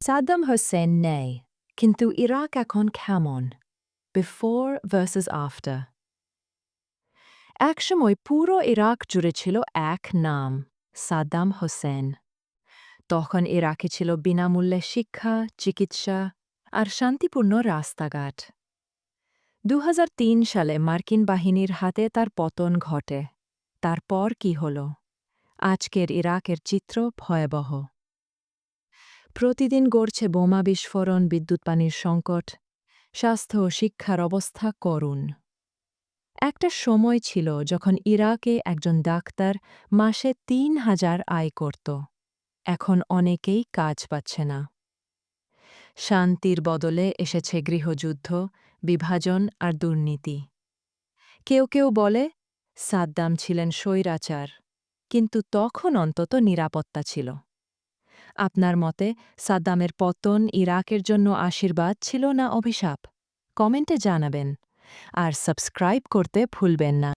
সাদ্দাম হোসেন নেই কিন্তু ইরাক এখন কেমন বিফোর ভার্সেস আফটার একসময় পুরো ইরাক জুড়ে ছিল এক নাম সাদ্দাম হোসেন তখন ইরাকে ছিল বিনামূল্যে শিক্ষা চিকিৎসা আর শান্তিপূর্ণ রাস্তাঘাট দু হাজার তিন সালে মার্কিন বাহিনীর হাতে তার পতন ঘটে। তারপর কি হল? আজকের ইরাকের চিত্র ভয়াবহ। প্রতিদিন গড়ছে বোমা বিস্ফোরণ, বিদ্যুৎ পানির সংকট, স্বাস্থ্য ও শিক্ষার অবস্থা করুণ। একটা সময় ছিল যখন ইরাকে একজন ডাক্তার মাসে তিন হাজার আয় করত। এখন অনেকেই কাজ পাচ্ছে না। শান্তির বদলে এসেছে গৃহযুদ্ধ, বিভাজন আর দুর্নীতি। কেউ কেউ বলে, সাদ্দাম ছিলেন স্বৈরাচার, কিন্তু তখন অন্তত নিরাপত্তা ছিল। আপনার মতে, সাদ্দামের পতন ইরাকের জন্য আশীর্বাদ ছিল না অভিশাপ? কমেন্টে জানাবেন। আর সাবস্ক্রাইব করতে ভুলবেন না।